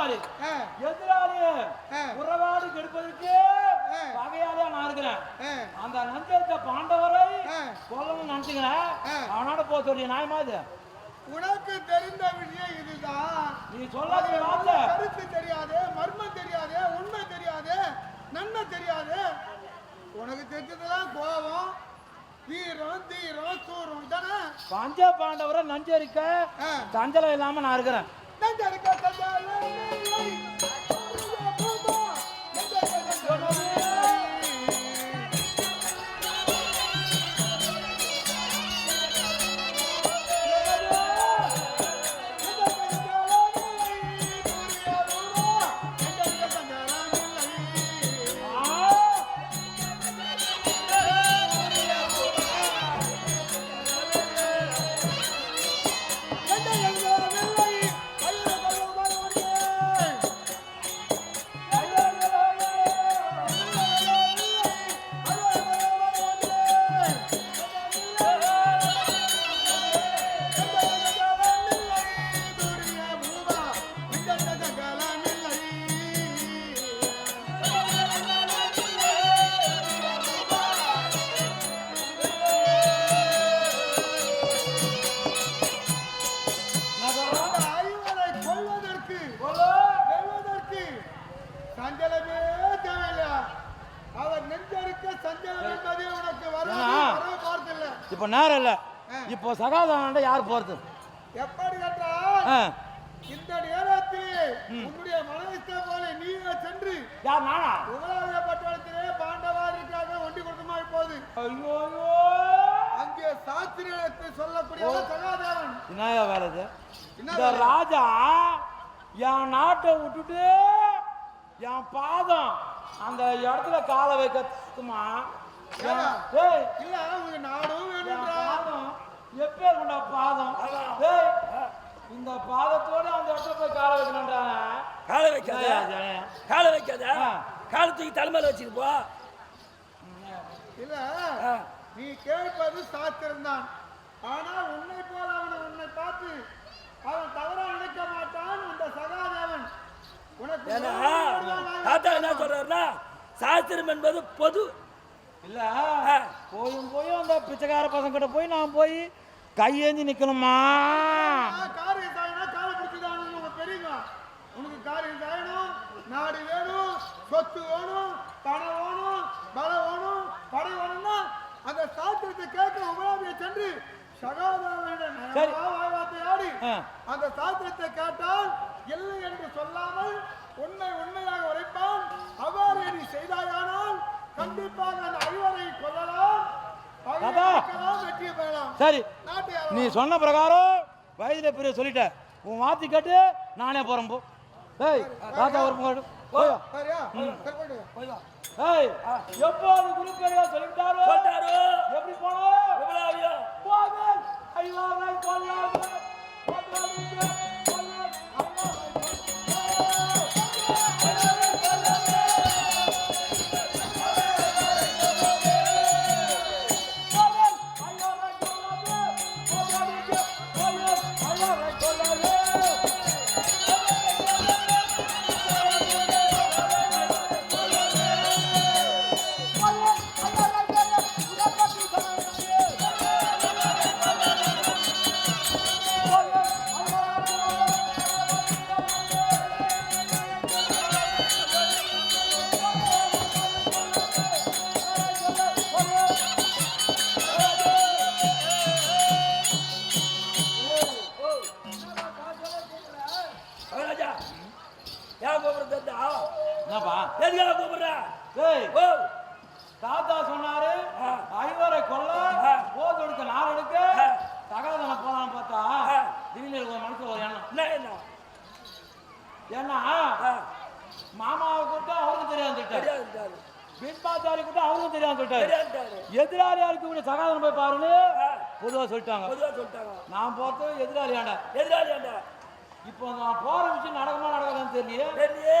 எதிராளி. ஆ. உறவாடு கெடுப்பதற்கு. வகையாலே நான் இருக்கிறேன். அந்த நஞ்சத்த பாண்டவரை ஆ. கொல்லணும்னு நினைச்சுக்கிறேன். அவனோட போக சொல்லி நியாயமா இது? உனக்கு தெரிந்த விஷயம் இதுதான். நீ சொல்லாத வார்த்தை. கருத்து தெரியாது மர்மம் தெரியாது உண்மை தெரியாது நன்மை தெரியாது. உனக்கு தெரிஞ்சதெல்லாம் கோபம். வீரம் தீரம் சூரம் தானே பஞ்ச பாண்டவரை நஞ்சரிக்க ஆ. சஞ்சலம் இல்லாம நான் இருக்கிறேன். நெஞ்ச இப்போ சகாதான யார் போறது? எப்படி ஆ. இந்த நேரத்தில் உன்னுடைய மனதிஷ்டம் போல நீயே சென்று யார் நானா? உகலாய பட்டணத்திலே பாண்டவாரிக்காக ஒண்டி கொடுக்குமா இப்போது? ஐயோ. அங்கே சாஸ்திரியத்தை சொல்லக்கூடியவர் சகாதேவன் என்னையா வேலை என்ன இந்த? ராஜா என் நாட்டை விட்டுட்டு என் பாதம் அந்த இடத்துல காலை? ஏய் இல்ல உங்க நாடும் என் வேணும்ன்றா பாதம் இந்த பாதத்தோட அந்த இடத்துல போய் காலை வைக்கணுன்றாங்க காலை வைக்காத? காலை வைக்காத? ஆ. காலை தூக்கி தலைமையில வச்சுட்டு போ. இல்ல. நீ கேட்பது சாஸ்திரம் தான் ஆனா உன்னை போல அவனை உன்னை பார்த்து அவன் தவறா நினைக்க மாட்டான் அந்த சகாதேவன். உனக்கு தாத்தா என்ன சொல்றாருன்னா சாஸ்திரம் என்பது பொது இல்ல. போயும் போயும் அந்த பிச்சைக்கார பசங்க கிட்ட போய் நான் போய் கையேந்தி நிக்கணுமா உனக்கு காரியம் சாயணும் நாடு வேணும் சொத்து வேணும் பணம் வேணும் பலம் வேணும் படை வேணும்னா அந்த சாஸ்திரத்தை கேட்க உபராமியை சென்று. வாய்வார்த்தை ஆடி. அந்த சாஸ்திரத்தை கேட்டால் இல்லை என்று சொல்லாமல் சரி. நீ. சொன்ன பிரகாரம் வயதில பெரிய சொல்லிட்ட. உன் வாத்தி கேட்டு நானே போறேன் போ. ஏய் தாத்தா ஒரு போய். ஏய் எப்போது குரு பெரியா தெரியாதுட்டாரு எதிராளியாருக்கு கூட சகாதனம் போய் பாருன்னு ஆ, பொதுவா சொல்லிட்டாங்க. பொதுவா சொல்லிட்டாங்க. நான் பார்த்து எதிராளியாண்ட எதிராளி ஏண்டா இப்போ நான் போற விஷயம் நடக்குமா நடக்காதான்னு தெரியலையே.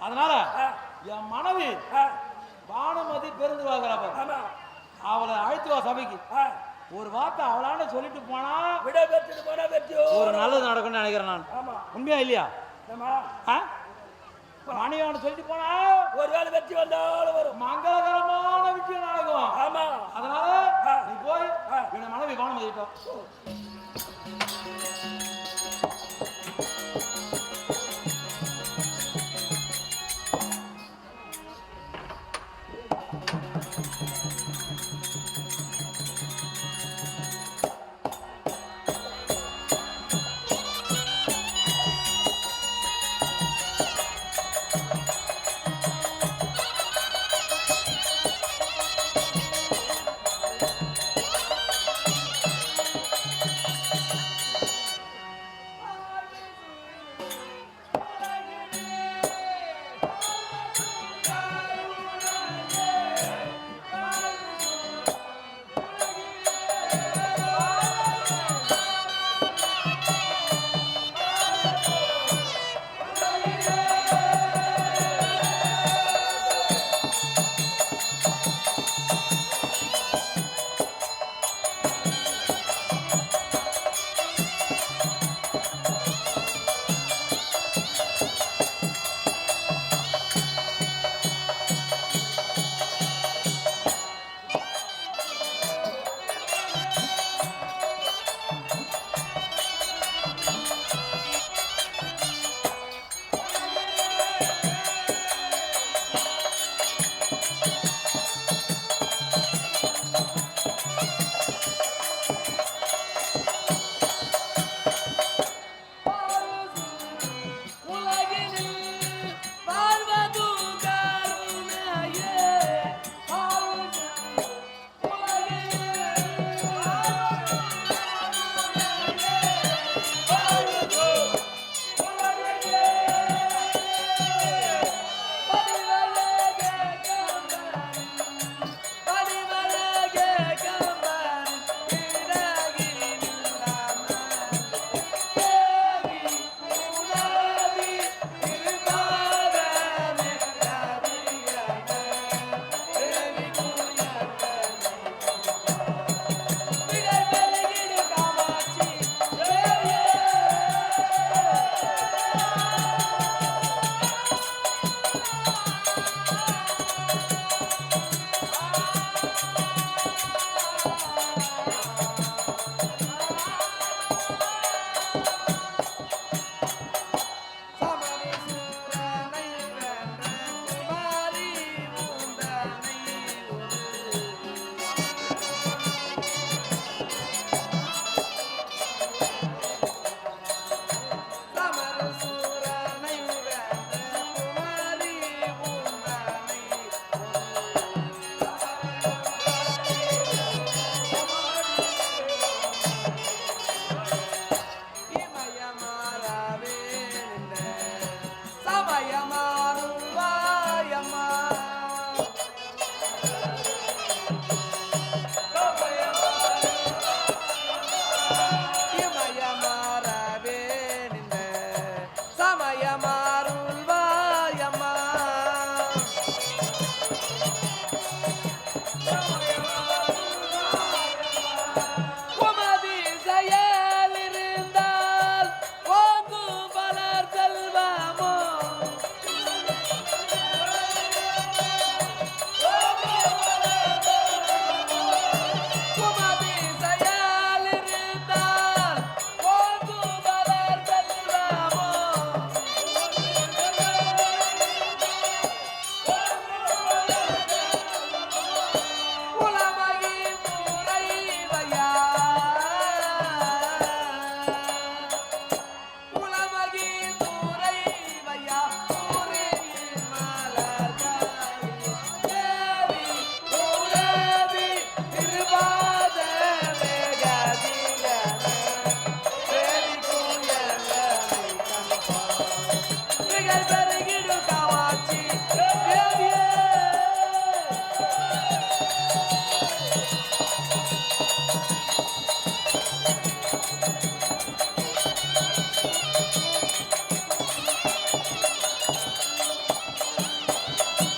அதனால என் மனைவி பானுமதி பெருந்துருவாங்கிறப்ப ஆமா. அவளை அழைத்து வா சபைக்கு. ஒரு வார்த்தை அவளாண்ட சொல்லிட்டு போனா விட பெற்றுட்டு போனா வெற்றியோ ஒரு நல்லது நடக்கும்னு நினைக்கிறேன் நான். உண்மையா இல்லையா? மணிவன் சொல்லிட்டு போனா ஒருவேளை வெற்றி வந்தாலும் নির্ভরশীল